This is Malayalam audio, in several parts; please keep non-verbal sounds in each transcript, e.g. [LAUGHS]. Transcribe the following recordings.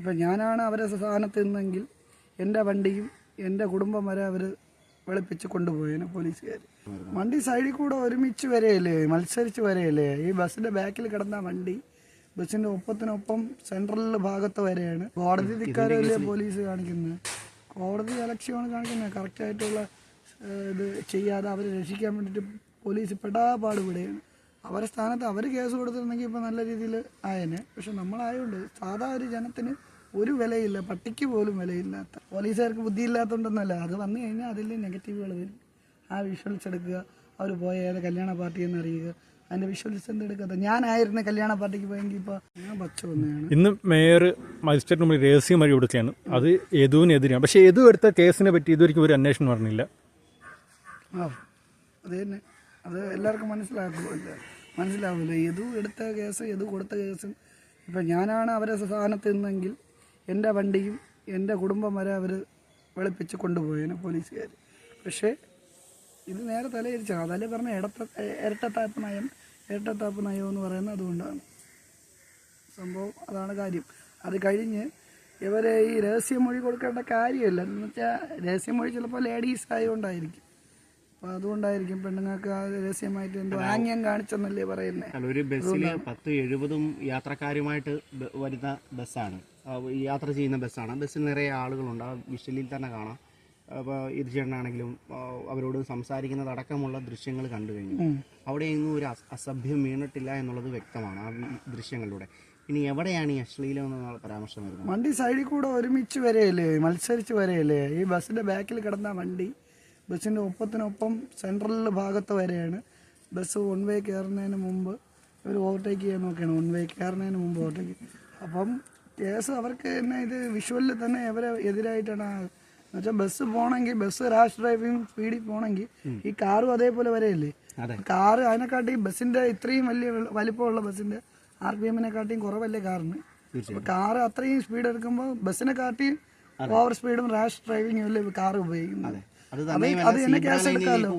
ഇപ്പം ഞാനാണ് അവരെ സ്ഥാനത്ത് നിന്നെങ്കിൽ എന്റെ വണ്ടിയും എന്റെ കുടുംബം വരെ അവർ വെളുപ്പിച്ച് കൊണ്ടുപോയേനെ പോലീസുകാർ വണ്ടി സൈഡിൽ കൂടെ ഒരുമിച്ച് വരെയല്ലേ? മത്സരിച്ച് വരെയല്ലേ? ഈ ബസ്സിന്റെ ബാക്കിൽ കിടന്ന വണ്ടി ബസ്സിന്റെ ഒപ്പത്തിനൊപ്പം സെൻട്രൽ ഭാഗത്ത് വരെയാണ്. കോടതി ധിക്കാരല്ലേ പോലീസ് കാണിക്കുന്നത് കോടതി അലക്ഷ്യമാണ് കാണിക്കുന്നത് കറക്റ്റായിട്ടുള്ള ഇത് ചെയ്യാതെ അവരെ രക്ഷിക്കാൻ വേണ്ടിയിട്ട് പോലീസ് പെടാപാട് വിടുകയാണ്. അവരെ സ്ഥാനത്ത് അവർ കേസ് കൊടുത്തിരുന്നെങ്കിൽ ഇപ്പോൾ നല്ല രീതിയിൽ ആയേനെ. പക്ഷെ നമ്മളായതുകൊണ്ട് സാധാ ഒരു ജനത്തിന് ഒരു വിലയില്ല പട്ടിക്ക് പോലും വിലയില്ലാത്ത. പോലീസുകാർക്ക് ബുദ്ധിയില്ലാത്തതുകൊണ്ടൊന്നല്ല അത് വന്നു കഴിഞ്ഞാൽ അതിൽ നെഗറ്റീവുകൾ വരും. ആ വിഷ്വൽസ് എടുക്കുക അവർ പോയ ഏത് കല്യാണ പാർട്ടി എന്ന് അറിയുക അതിന്റെ വിഷ്വൽസ് എന്ത് എടുക്കാത്ത ഞാനായിരുന്നു കല്യാണ പാർട്ടിക്ക് പോയെങ്കിൽ ഇപ്പോൾ ഞാൻ പച്ച വന്നതാണ് ഇന്ന് മേയർ മജിസ്ട്രേറ്റ് മുമ്പിൽ രഹസ്യമായി കൊടുക്കുകയാണ്. അത് യദുവിനെതിരെയാണ്. പക്ഷേ യദു എടുത്ത കേസിനെ പറ്റി ഇതുവരെയ്ക്കും ഒരു അന്വേഷണം പറഞ്ഞില്ല. ആ അത് തന്നെ. അത് എല്ലാവർക്കും മനസ്സിലാക്കുമല്ല മനസ്സിലാവില്ല. യദു എടുത്ത കേസ് യദു കൊടുത്ത കേസും ഇപ്പം ഞാനാണ് അവരെ സ്ഥാനത്ത് നിന്നെങ്കിൽ എന്റെ വണ്ടിയും എന്റെ കുടുംബം വരെ അവർ വെളുപ്പിച്ച് കൊണ്ടുപോയേനെ പോലീസുകാർ പക്ഷേ ഇത് നേരെ തലയിരിച്ചാണ് അതല്ലേ പറഞ്ഞ ഇടത്ത ഇരട്ടത്താപ്പ് നയം? ഇരട്ടത്താപ്പ് നയം എന്ന് പറയുന്നത് അതുകൊണ്ടാണ്. സംഭവം അതാണ് കാര്യം. അത് കഴിഞ്ഞ് ഇവരെ ഈ രഹസ്യമൊഴി കൊടുക്കേണ്ട കാര്യമല്ല. എന്ന് വെച്ചാൽ രഹസ്യമൊഴി ചിലപ്പോൾ ലേഡീസ് ആയതുകൊണ്ടായിരിക്കും അപ്പോൾ അതുകൊണ്ടായിരിക്കും പെണ്ണുങ്ങൾക്ക് ആ രഹസ്യമായിട്ട് എന്തോ ആംഗ്യം കാണിച്ചെന്നല്ലേ പറയുന്നത് ഒരു ബസ്സിൽ പത്ത് എഴുപതും യാത്രക്കാരുമായിട്ട് വരുന്ന ബസ്സാണ്. യാത്ര ചെയ്യുന്ന ബസ്സാണ്. ബസ്സിൽ നിറയെ ആളുകളുണ്ട്. ആ വിഷലിൽ തന്നെ കാണാം. അപ്പോൾ ഇരുചേട്ടനാണെങ്കിലും അവരോട് സംസാരിക്കുന്നതടക്കമുള്ള ദൃശ്യങ്ങൾ കണ്ടു കഴിഞ്ഞു. അവിടെ ഇന്നും ഒരു അസഭ്യം വീണിട്ടില്ല എന്നുള്ളത് വ്യക്തമാണ് ആ ദൃശ്യങ്ങളിലൂടെ. ഇനി എവിടെയാണ് ഈ അശ്ലീലം എന്നുള്ള പരാമർശം വരുന്നത്? വണ്ടി സൈഡിൽ കൂടെ ഒരുമിച്ച് വരെയല്ലേ? മത്സരിച്ച് വരെയല്ലേ? ഈ ബസ്സിന്റെ ബാക്കിൽ കിടന്ന വണ്ടി ബസ്സിന്റെ ഒപ്പത്തിനൊപ്പം സെൻട്രൽ ഭാഗത്ത് വരെയാണ്. ബസ് വൺ വേ കയറുന്നതിന് മുമ്പ് ഒരു ഓവർടേക്ക് ചെയ്യാൻ നോക്കുകയാണ് വൺ വേ കയറുന്നതിന് മുമ്പ് ഓവർടേക്ക് അപ്പം കേസ് അവർക്ക് തന്നെ ഇത് വിഷ്വലിൽ തന്നെ ഇവരെ എതിരായിട്ടാണ്. എന്നുവെച്ചാൽ ബസ് പോകണമെങ്കിൽ ബസ് റാഷ് ഡ്രൈവിംഗ് സ്പീഡിൽ പോകണമെങ്കിൽ ഈ കാറും അതേപോലെ വരെയല്ലേ. കാറ് അതിനെക്കാട്ടി ബസ്സിന്റെ ഇത്രയും വലിയ വലിപ്പമുള്ള ബസ്സിന്റെ ആർ പി എമ്മിനെക്കാട്ടിയും കുറവല്ലേ കാറിന് അപ്പൊ കാറ് അത്രയും സ്പീഡ് എടുക്കുമ്പോൾ ബസ്സിനെ കാട്ടിയും ഓവർ സ്പീഡും റാഷ് ഡ്രൈവിംഗും അല്ലേ കാർ ഉപയോഗിക്കുന്നത്? അത്. തന്നെ കേസ് എടുക്കാമല്ലോ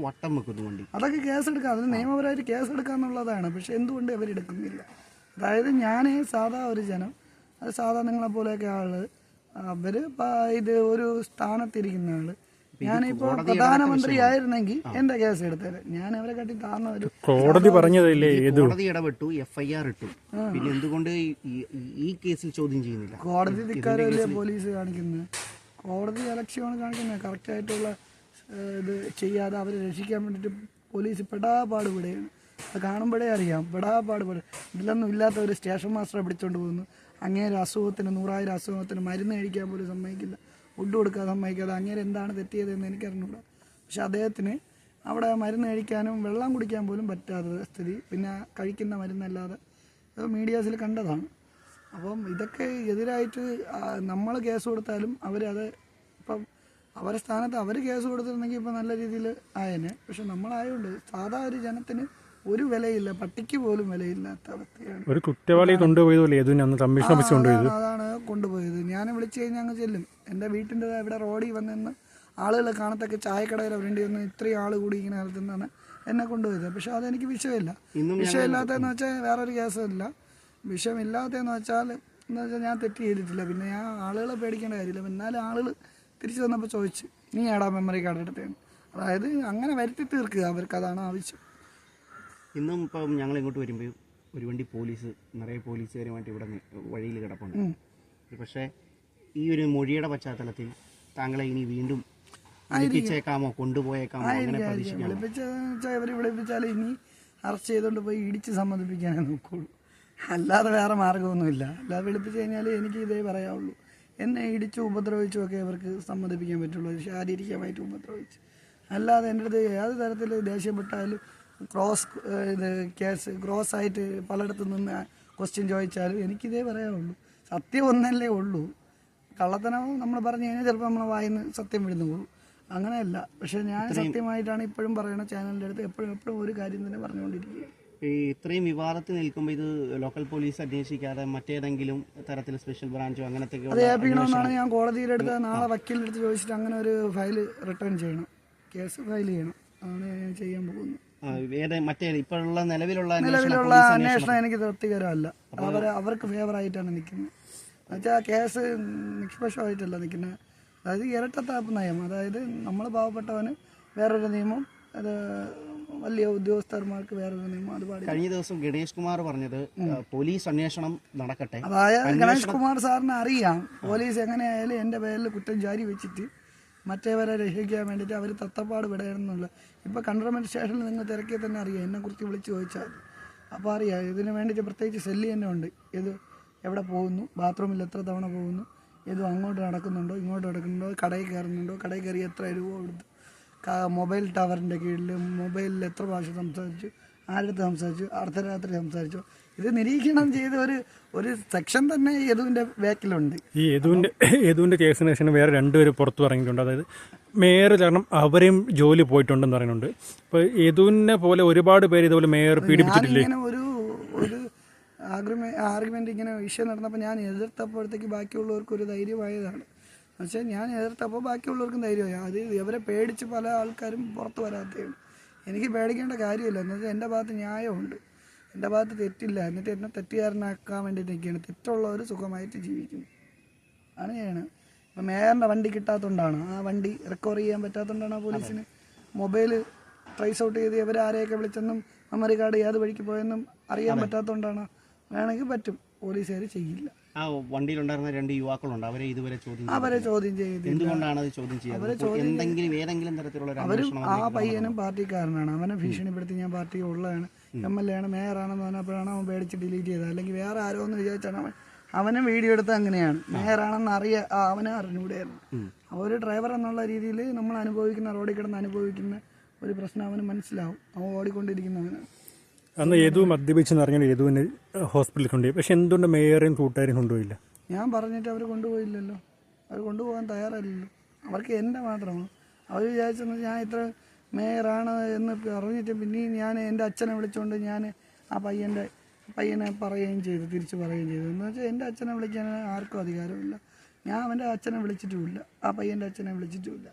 അതൊക്കെ കേസ് എടുക്കാം. അതിന് നിയമപരമായിട്ട് കേസ് എടുക്കാന്നുള്ളതാണ്. പക്ഷെ എന്തുകൊണ്ട് അവരെടുക്കുന്നില്ല? അതായത് ഞാൻ സാധാ ഒരു ജനം അത് സാധാ നിങ്ങളെ പോലെയൊക്കെ ആൾ. അവർ ഇത് ഒരു സ്ഥാനത്തിരിക്കുന്ന ആൾ. ഞാനിപ്പോ പ്രധാനമന്ത്രി ആയിരുന്നെങ്കിൽ എന്റെ കേസ് എടുത്തേരെ ഞാൻ അവരെ കാട്ടി താഴ്ന്ന ഒരു കോടതി പറഞ്ഞതല്ലേ കോടതി ഇടപെട്ടു എഫ് ഐ ആർ ഇട്ടു. പിന്നെ എന്തുകൊണ്ട് ഈ- ഈ- ഈ കേസിൽ ചോദ്യം ചെയ്യുന്നില്ല? കോടതി ധിക്കാരല്ലേ പോലീസ് കാണിക്കുന്നത് കോടതി അലക്ഷ്യമാണ് കാണിക്കുന്നത് കറക്റ്റായിട്ടുള്ള ആയിട്ടുള്ള ഇത് ചെയ്യാതെ അവരെ രക്ഷിക്കാൻ വേണ്ടിട്ട് പോലീസ് പെടാപാട് വിടുകയാണ് അത് കാണുമ്പോഴേ അറിയാം. പെടാപാട് പെടും ഇതിലൊന്നും ഇല്ലാത്ത ഒരു സ്റ്റേഷൻ മാസ്റ്ററെ പിടിച്ചോണ്ട് പോകുന്നു. അങ്ങേരെ അസുഖത്തിന് നൂറായിരം അസുഖത്തിന് മരുന്ന് കഴിക്കാൻ പോലും സമ്മതിക്കില്ല. ഫുഡ് കൊടുക്കാൻ സമ്മതിക്കാതെ അങ്ങേരെ എന്താണ് തെറ്റിയതെന്ന് എനിക്കറിഞ്ഞൂടാ. പക്ഷെ അദ്ദേഹത്തിന് അവിടെ മരുന്ന് കഴിക്കാനും വെള്ളം കുടിക്കാൻ പോലും പറ്റാത്ത സ്ഥിതി. പിന്നെ കഴിക്കുന്ന മരുന്നല്ലാതെ മീഡിയാസിൽ കണ്ടതാണ്. അപ്പം ഇതൊക്കെ എതിരായിട്ട് നമ്മൾ കേസ് കൊടുത്താലും അവരത് ഇപ്പം അവരെ സ്ഥാനത്ത് അവർ കേസ് കൊടുത്തിരുന്നെങ്കിൽ ഇപ്പം നല്ല രീതിയിൽ ആയേനെ. പക്ഷെ നമ്മളായതുകൊണ്ട് സാധാ ഒരു ജനത്തിന് ഒരു വിലയില്ല. പട്ടിക്ക് പോലും വിലയില്ലാത്ത അവസ്ഥയാണ്. ഒരു കുറ്റവാളി കൊണ്ടുപോയതുപോലെ യദുവിനെ അന്ന് കമ്മീഷൻ ഓഫീസ് കൊണ്ടുപോയത്? അതാണ് കൊണ്ടുപോയത്. ഞാൻ വിളിച്ചു കഴിഞ്ഞാൽ അങ്ങ് ചെല്ലും. എന്റെ വീട്ടിന്റെ ഇവിടെ റോഡിൽ വന്നിന്ന് ആളുകൾ കാണത്തൊക്കെ ചായക്കടയിൽ അവരുടെ ഒന്ന് ഇത്രയും ആൾ കൂടി ഇങ്ങനെ നടത്തുന്നതാണ് എന്നെ കൊണ്ടുപോയത്. പക്ഷെ അതെനിക്ക് വിഷയമില്ല. വിഷയമില്ലാത്തതെന്ന് വെച്ചാൽ വേറൊരു കേസല്ല. വിഷയമില്ലാത്തതെന്ന് വെച്ചാൽ എന്ന് വെച്ചാൽ ഞാൻ തെറ്റ് ചെയ്തിട്ടില്ല. പിന്നെ ഞാൻ ആളുകളെ പേടിക്കേണ്ട കാര്യമില്ല. എന്നാലും ആളുകൾ തിരിച്ചു വന്നപ്പോൾ ചോദിച്ചു നീ ഏടാ മെമ്മറി കാർഡ് എടുത്തേന്ന് അതായത് അങ്ങനെ വരുത്തി തീർക്കുക. അവർക്ക് അതാണ് ആവശ്യം. ഇന്നും ഇപ്പം ഞങ്ങൾ ഇങ്ങോട്ട് വരുമ്പോൾ ഒരു വണ്ടി പോലീസ് നിറയെ പോലീസുകാരുമായിട്ട് ഇവിടെ വഴിയിൽ കിടപ്പുണ്ട്. പക്ഷേ ഈ ഒരു മൊഴിയുടെ പശ്ചാത്തലത്തിൽ താങ്കളെ ഇനി വീണ്ടും വിളിപ്പിച്ചേക്കാമോ കൊണ്ടുപോയേക്കാമോ അങ്ങനെ പ്രതീക്ഷിക്കാം ഇവർ വിളിപ്പിച്ചാൽ ഇനി അറസ്റ്റ് ചെയ്തുകൊണ്ട് പോയി ഇടിച്ച് സമ്മതിപ്പിക്കാനേ നോക്കുള്ളൂ. അല്ലാതെ വേറെ മാർഗമൊന്നുമില്ല. അല്ലാതെ വിളിപ്പിച്ച് കഴിഞ്ഞാൽ എനിക്ക് ഇതേ പറയാവുള്ളൂ. എന്നെ ഇടിച്ചു ഉപദ്രവിച്ചു ഒക്കെ ഇവർക്ക് സമ്മതിപ്പിക്കാൻ പറ്റുള്ളൂ. ശാരീരികമായിട്ട് ഉപദ്രവിച്ച്. അല്ലാതെ എന്റെ അടുത്ത് ഏത് തരത്തിൽ ദേഷ്യപ്പെട്ടാലും ക്രോസ് ഇത് കേസ് ക്രോസ് ആയിട്ട് പലയിടത്തു നിന്ന് ക്വസ്റ്റ്യൻ ചോദിച്ചാലും എനിക്കിതേ പറയാനുള്ളൂ സത്യം ഒന്നല്ലേ ഉള്ളൂ. കള്ളത്തനം നമ്മൾ പറഞ്ഞു കഴിഞ്ഞാൽ ചിലപ്പോൾ നമ്മളെ വായിന്ന് സത്യം വിടുന്നു പോകും. അങ്ങനെയല്ല. പക്ഷെ ഞാൻ സത്യമായിട്ടാണ് ഇപ്പോഴും പറയണ ചാനലിന്റെ അടുത്ത് എപ്പോഴും എപ്പോഴും ഒരു കാര്യം തന്നെ പറഞ്ഞുകൊണ്ടിരിക്കുക ഈ ഇത്രയും വിവാദത്തിൽ നിൽക്കുമ്പോൾ ഇത് ലോക്കൽ പോലീസ് അന്വേഷിക്കാതെ മറ്റേതെങ്കിലും തരത്തിൽ സ്പെഷ്യൽ ബ്രാഞ്ചോ അങ്ങനത്തെ അത് ഏൽപ്പിക്കണമെന്നാണ് ഞാൻ കോടതിയുടെ അടുത്ത് നാളെ വക്കീലിന്റെ അടുത്ത് ചോദിച്ചിട്ട് അങ്ങനെ ഒരു ഫയൽ റിട്ടേൺ ചെയ്യണം. കേസ് ഫയൽ ചെയ്യണം. അതാണ് ഞാൻ ചെയ്യാൻ പോകുന്നത്. ഏത് മറ്റേ ഇപ്പോഴുള്ള നിലവിലുള്ള അന്വേഷണം നിലവിലുള്ള അന്വേഷണം. എനിക്ക് തൃപ്തികരമല്ല. അവർ അവർക്ക് ഫേവറായിട്ടാണ് നിൽക്കുന്നത്. എന്നുവെച്ചാൽ കേസ് നിഷ്പക്ഷമായിട്ടല്ല നിൽക്കുന്നത്. അതായത് ഇരട്ടത്താപ്പ് നയം അതായത് നമ്മൾ പാവപ്പെട്ടവന് വേറൊരു നിയമം അത് വലിയ ഉദ്യോഗസ്ഥന്മാർക്ക് വേറൊരു നിയമം അത് പാടില്ല. കഴിഞ്ഞ ദിവസം ഗണേഷ് കുമാർ പറഞ്ഞത് പോലീസ് അന്വേഷണം നടക്കട്ടെ. അതായത് ഗണേഷ് കുമാർ സാറിന് അറിയാം. പോലീസ് എങ്ങനെയായാലും എന്റെ പേരിൽ കുറ്റം ജാരി വെച്ചിട്ട് മറ്റേവരെ രക്ഷിക്കാൻ വേണ്ടിയിട്ട് അവർ തത്തപ്പാട് വിടണമെന്നുള്ള ഇപ്പോൾ കണ്ടർമെന്റ് സ്റ്റേഷനിൽ നിങ്ങൾ തിരക്കിയാൽ തന്നെ അറിയാം. എന്നെക്കുറിച്ച് വിളിച്ച് ചോദിച്ചാൽ അപ്പോൾ അറിയാം. ഇതിന് വേണ്ടിയിട്ട് പ്രത്യേകിച്ച് സെല്ല് തന്നെ ഉണ്ട്. ഇത് എവിടെ പോകുന്നു? ബാത്റൂമിൽ എത്ര തവണ പോകുന്നു? ഏതും അങ്ങോട്ട് നടക്കുന്നുണ്ടോ? ഇങ്ങോട്ട് നടക്കുന്നുണ്ടോ? കടയിൽ കയറുന്നുണ്ടോ? കടയിൽ കയറി എത്ര രൂപ കൊടുത്തു? മൊബൈൽ ടവറിന്റെ കീഴിൽ മൊബൈലിൽ എത്ര ഭാഷ സംസാരിച്ചു? ആരുടെ സംസാരിച്ചു? അർദ്ധരാത്രി സംസാരിച്ചു? ഇത് നിരീക്ഷണം ചെയ്ത ഒരു ഒരു സെക്ഷൻ തന്നെ യദുവിന്റെ ബാക്കിലുണ്ട്. ഈ യദുവിന്റെ [LAUGHS] യദുവിന്റെ കേസിന് ശേഷം വേറെ രണ്ടുപേര് പുറത്തു പറഞ്ഞിട്ടുണ്ട്. അതായത് മേയർ കാരണം അവരെയും ജോലി പോയിട്ടുണ്ടെന്ന് പറയുന്നുണ്ട് അപ്പോൾ യദുവിനെ പോലെ ഒരുപാട് പേര് ഇതുപോലെ മേയർ പീഡിപ്പിച്ചിട്ടില്ലേ? ഒരു ഒരു ആർഗ്യുമെന്റ് ഇങ്ങനെ വിഷയം നടന്നപ്പോൾ ഞാൻ എതിർത്തപ്പോഴത്തേക്ക് ബാക്കിയുള്ളവർക്ക് ഒരു ധൈര്യമായതാണ്. പക്ഷേ ഞാൻ എതിർത്തപ്പോൾ ബാക്കിയുള്ളവർക്കും ധൈര്യമായി. അത് ഇവരെ പേടിച്ച് പല ആൾക്കാരും പുറത്ത് വരാത്തേ എനിക്ക് പേടിക്കേണ്ട കാര്യമില്ല. എന്നത് എന്റെ ഭാഗത്ത് ന്യായമുണ്ട്. എന്റെ ഭാഗത്ത് തെറ്റില്ല. എന്നിട്ട് എന്നെ തെറ്റുകാരനാക്കാൻ വേണ്ടി നിൽക്കുകയാണ് തെറ്റുള്ളവർ സുഖമായിട്ട് ജീവിക്കുന്നു. ആണ് ചെയ്യണത് ഇപ്പം മേയറിന്റെ വണ്ടി കിട്ടാത്തതുകൊണ്ടാണ്. ആ വണ്ടി റിക്കവർ ചെയ്യാൻ പറ്റാത്തതുകൊണ്ടാണ് ആ പോലീസിന് മൊബൈൽ ട്രേസ് ഔട്ട് ചെയ്ത് ഇവരാരെയൊക്കെ വിളിച്ചെന്നും മെമ്മറി കാർഡ് ഏത് വഴിക്ക് പോയെന്നും അറിയാൻ പറ്റാത്തതുകൊണ്ടാണ് വേണമെങ്കിൽ പറ്റും. പോലീസുകാർ ചെയ്യില്ല. ആ വണ്ടിയിലുണ്ടായിരുന്ന രണ്ട് യുവാക്കളുണ്ട്. അവരെ ഇതുവരെ ചോദ്യം. അവരെ ചോദ്യം ചെയ്ത് എന്തുകൊണ്ടാണ് അത് ചോദ്യം ചെയ്യാറ് എന്തെങ്കിലും ഏതെങ്കിലും തരത്തിലുള്ള അവരും ആ പയ്യനും പാർട്ടിക്കാരനാണ്. അവനെ ഭീഷണിപ്പെടുത്തി ഞാൻ പാർട്ടി ഉള്ളതാണ്. എം എൽ എ ആണ് മേയറാണെന്ന് പറഞ്ഞപ്പോഴാണ് അവൻ പേടിച്ച് ഡിലീറ്റ് ചെയ്തത്. അല്ലെങ്കിൽ വേറെ ആരോ എന്ന് വിചാരിച്ചാണ് അവൻ അവനും വീഡിയോ എടുത്ത് അങ്ങനെയാണ്. മേയറാണെന്ന് അറിയ അവനെ അറിഞ്ഞൂടെയായിരുന്നു. അപ്പോൾ ഒരു ഡ്രൈവർ എന്നുള്ള രീതിയിൽ നമ്മൾ അനുഭവിക്കുന്ന റോഡിൽ കിടന്ന് അനുഭവിക്കുന്ന ഒരു പ്രശ്നം അവന് മനസ്സിലാവും. അവൻ ഓടിക്കൊണ്ടിരിക്കുന്നവന്. അന്ന് ഏതു മദ്യപിച്ചെന്ന് അറിഞ്ഞാൽ ഏതുവിന് ഹോസ്പിറ്റലിൽ കൊണ്ടുപോയി പക്ഷെ എന്തുകൊണ്ട് മേയറേയും കൂട്ടുകാരും കൊണ്ടുപോയില്ല? ഞാൻ പറഞ്ഞിട്ട് അവർ കൊണ്ടുപോയില്ലല്ലോ. അവർ കൊണ്ടുപോകാൻ തയ്യാറല്ലല്ലോ. അവർക്ക് എന്റെ മാത്രമാണ്. അവർ വിചാരിച്ചെന്ന് ഞാൻ ഇത്ര മേയറാണ് എന്ന് പറഞ്ഞിട്ട് പിന്നെയും ഞാൻ എന്റെ അച്ഛനെ വിളിച്ചുകൊണ്ട് ഞാൻ ആ പയ്യന്റെ പയ്യനെ പറയുകയും ചെയ്തു തിരിച്ച് പറയുകയും ചെയ്തു. എന്ന് വെച്ചാൽ എന്റെ അച്ഛനെ വിളിക്കാൻ ആർക്കും അധികാരമില്ല. ഞാൻ അവന്റെ അച്ഛനെ വിളിച്ചിട്ടുമില്ല. ആ പയ്യന്റെ അച്ഛനെ വിളിച്ചിട്ടുമില്ല.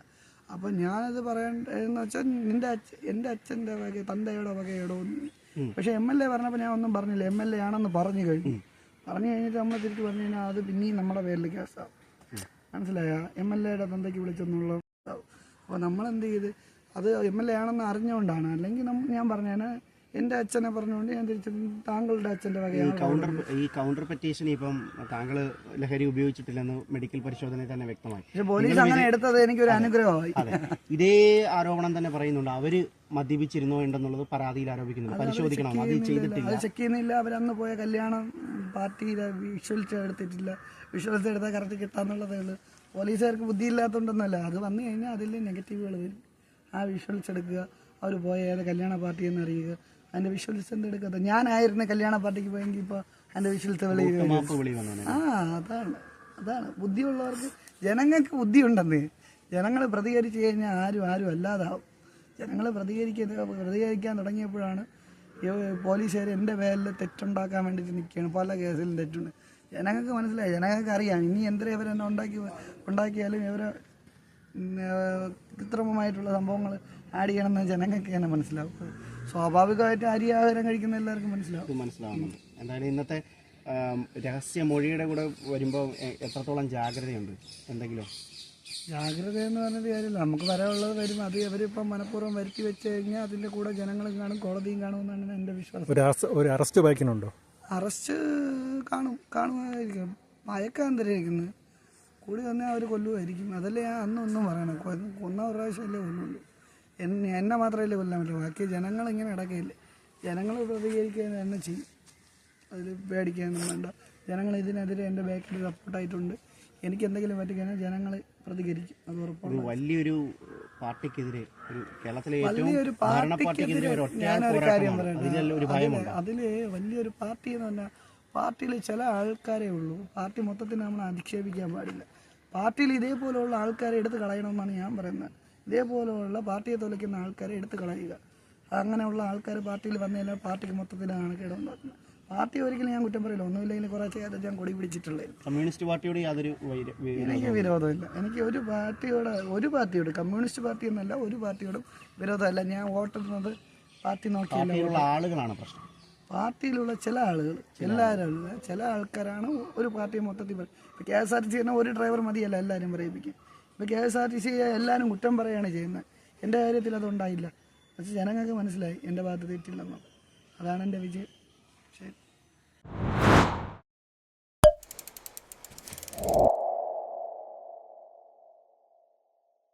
അപ്പം ഞാനത് പറയേണ്ടതെന്ന് വെച്ചാൽ നിന്റെ അച്ഛൻ എന്റെ അച്ഛന്റെ വക തന്തയുടെ വകയിടോ പക്ഷേ എം എൽ എ പറഞ്ഞപ്പോൾ ഞാൻ ഒന്നും പറഞ്ഞില്ല. എം എൽ എ ആണെന്ന് പറഞ്ഞു കഴിഞ്ഞു. പറഞ്ഞു കഴിഞ്ഞിട്ട് നമ്മൾ തിരിച്ച് പറഞ്ഞു കഴിഞ്ഞാൽ അത് പിന്നെയും നമ്മുടെ പേരിൽ കേസാവും. മനസ്സിലായ? എം എൽ എയുടെ തന്തയ്ക്ക് വിളിച്ചെന്നുള്ള അപ്പോൾ നമ്മൾ എന്ത് ചെയ്ത്? അത് എം എൽ എ ആണെന്ന് അറിഞ്ഞുകൊണ്ടാണ്. അല്ലെങ്കിൽ നമ്മൾ ഞാൻ പറഞ്ഞാൽ എന്റെ അച്ഛനെ പറഞ്ഞുകൊണ്ട് ഞാൻ തിരിച്ചു താങ്കളുടെ അച്ഛന്റെ ഈ വകയാണ് കൗണ്ടർ ഈ കൗണ്ടർ പെറ്റീഷൻ ഇപ്പം താങ്കൾ ലഹരി ഉപയോഗിച്ചിട്ടില്ലെന്ന് മെഡിക്കൽ പരിശോധനയിൽ തന്നെ വ്യക്തമായി. പക്ഷെ പോലീസ് അങ്ങനെ എടുത്തത് എനിക്കൊരു അനുഗ്രഹമായി. ഇതേ ആരോപണം തന്നെ പറയുന്നുണ്ട്. അവർ മദ്യപിച്ചിരുന്നോ ഉണ്ടെന്നുള്ളത് പരാതിയിൽ ആരോപിക്കുന്നുണ്ട്. പരിശോധിക്കണം. അത് ചെയ്തിട്ടില്ല. ചെക്ക് ചെയ്യുന്നില്ല. അവരന്ന് പോയ കല്യാണം പാർട്ടിയിലെ വിഷ്വൽസ് എടുത്തിട്ടില്ല. വിഷ്വൽസ് എടുത്താൽ കറക്റ്റ് കിട്ടാന്നുള്ളതേ ഉള്ളൂ. പോലീസുകാർക്ക് ബുദ്ധിയില്ലാത്തതുകൊണ്ടൊന്നല്ല അത് വന്നു കഴിഞ്ഞാൽ അതിൽ നെഗറ്റീവുകൾ വരും. ആ വിഷ്വൽസ് എടുക്കുക. അവർ പോയ ഏത് കല്യാണ പാർട്ടി എന്ന് അറിയുക. അതിന്റെ വിഷ്വൽസ് എന്ത് എടുക്കാത്ത? ഞാനായിരുന്നു കല്യാണ പാർട്ടിക്ക് പോയെങ്കിൽ ഇപ്പോൾ അതിന്റെ വിഷ്വൽസ് വെളി ആ അതാണ്. അതാണ്. ബുദ്ധിയുള്ളവർക്ക് ജനങ്ങൾക്ക് ബുദ്ധിയുണ്ടെന്ന്. ജനങ്ങൾ പ്രതികരിച്ച് കഴിഞ്ഞാൽ ആരും ആരും അല്ലാതാവും. ജനങ്ങൾ പ്രതികരിക്കുന്ന പ്രതികരിക്കാൻ തുടങ്ങിയപ്പോഴാണ് പോലീസുകാർ എന്റെ പേരിൽ തെറ്റുണ്ടാക്കാൻ വേണ്ടിയിട്ട് നിൽക്കുകയാണ്. പല കേസിലും തെറ്റുണ്ട്. ജനങ്ങൾക്ക് മനസ്സിലായി. ജനങ്ങൾക്ക് അറിയാം. ഇനി എന്തിനാ ഇവരെന്നെ ഉണ്ടാക്കി ഉണ്ടാക്കിയാലും ഇവരെ കൃത്രിമമായിട്ടുള്ള സംഭവങ്ങൾ ആഡ് ചെയ്യണമെന്ന് ജനങ്ങൾക്ക് തന്നെ മനസ്സിലാവും. സ്വാഭാവികമായിട്ട് അരി ആഹാരം കഴിക്കുന്ന എല്ലാവർക്കും മനസ്സിലാവും. മനസ്സിലാവുന്നു മനസ്സിലാവുന്നുണ്ട്. എന്തായാലും ഇന്നത്തെ രഹസ്യ മൊഴിയുടെ കൂടെ വരുമ്പോൾ എത്രത്തോളം ജാഗ്രതയുണ്ട്? എന്തെങ്കിലും? ജാഗ്രത എന്ന് പറഞ്ഞത് കാര്യമില്ല. നമുക്ക് വരാനുള്ളത് വരും അത് അവരിപ്പം മനഃപൂർവം വരുത്തി വെച്ച് കഴിഞ്ഞാൽ അതിന്റെ കൂടെ ജനങ്ങളും കാണും കോടതിയും കാണുമെന്നാണ് എന്റെ വിശ്വാസം. ഒരു അറസ്റ്റ് ഒരു അറസ്റ്റ് വായിക്കുന്നുണ്ടോ? അറസ്റ്റ് കാണും കാണുമായിരിക്കും മയക്കാൻ തരായിരിക്കുന്നത് കൂടി തന്നെ അവർ കൊല്ലുമായിരിക്കും അതല്ലേ ഞാൻ അന്നും ഒന്നും പറയണം കൊന്ന ഒരു പ്രാവശ്യമല്ലേ കൊല്ലുള്ളൂ. എന്നെ എന്നെ മാത്രമല്ലേ കൊല്ലാൻ പറ്റുള്ളൂ ബാക്കി ജനങ്ങൾ ഇങ്ങനെ അടക്കില്ല ജനങ്ങൾ പ്രതികരിക്കുക തന്നെ ചെയ്യും. അതിൽ പേടിക്കാനൊന്നും വേണ്ട. ജനങ്ങൾ ഇതിനെതിരെ എന്റെ ബാക്കിൽ സപ്പോർട്ടായിട്ടുണ്ട്. എനിക്ക് എന്തെങ്കിലും പറ്റിക്കഴിഞ്ഞാൽ ജനങ്ങൾ പ്രതികരിക്കും. അത് ഉറപ്പാണ്. വലിയൊരു പാർട്ടിക്കെതിരെ ഒരു കേരളത്തിലെ വലിയൊരു പാർട്ടിക്കെതിരെ ഞാനൊരു കാര്യം പറയട്ടെ അതിൽ വലിയൊരു പാർട്ടി എന്ന് പറഞ്ഞാൽ പാർട്ടിയിൽ ചില ആൾക്കാരേ ഉള്ളൂ. പാർട്ടി മൊത്തത്തിൽ നമ്മൾ അധിക്ഷേപിക്കാൻ പാടില്ല. പാർട്ടിയിൽ ഇതേപോലെയുള്ള ആൾക്കാരെ എടുത്ത് കളയണമെന്നാണ് ഞാൻ പറയുന്നത്. ഇതേപോലെയുള്ള പാർട്ടിയെ തൊലയ്ക്കുന്ന ആൾക്കാരെ എടുത്തു കളയുക. അങ്ങനെയുള്ള ആൾക്കാർ പാർട്ടിയിൽ വന്നു കഴിഞ്ഞാൽ പാർട്ടിക്ക് മൊത്തത്തിൽ കേടുണ്ടാക്കുന്നത് പാർട്ടി ഒരിക്കലും ഞാൻ കുറ്റം പറയില്ല. ഒന്നുമില്ലെങ്കിൽ കുറേ ചെയ്യാതെ ഞാൻ കൊടി പിടിച്ചിട്ടുള്ളത് കമ്മ്യൂണിസ്റ്റ് പാർട്ടിയോട് യാതൊരു എനിക്ക് വിരോധമില്ല. എനിക്ക് ഒരു പാർട്ടിയോട് ഒരു പാർട്ടിയോട് കമ്മ്യൂണിസ്റ്റ് പാർട്ടി എന്നല്ല ഒരു പാർട്ടിയോടും വിരോധമല്ല. ഞാൻ വോട്ടിടുന്നത് പാർട്ടി നോക്കിയുള്ള ആളുകളാണ് പ്രശ്നം. പാർട്ടിയിലുള്ള ചില ആളുകൾ എല്ലാവരും ചില ആൾക്കാരാണ് ഒരു പാർട്ടിയെ മൊത്തത്തിൽ പറയും K S R T C തന്നെ ഒരു ഡ്രൈവർ മതിയല്ല എല്ലാവരും പറയിപ്പിക്കും ഇപ്പൊ K S R T C എല്ലാവരും കുറ്റം പറയുകയാണ് ചെയ്യുന്നത് എന്റെ കാര്യത്തിൽ അതുണ്ടായില്ല. പക്ഷെ ജനങ്ങൾക്ക് മനസ്സിലായി എന്റെ ഭാഗത്ത് തെറ്റില്ലെന്നും. അതാണ് എന്റെ വിജയം. ശരി.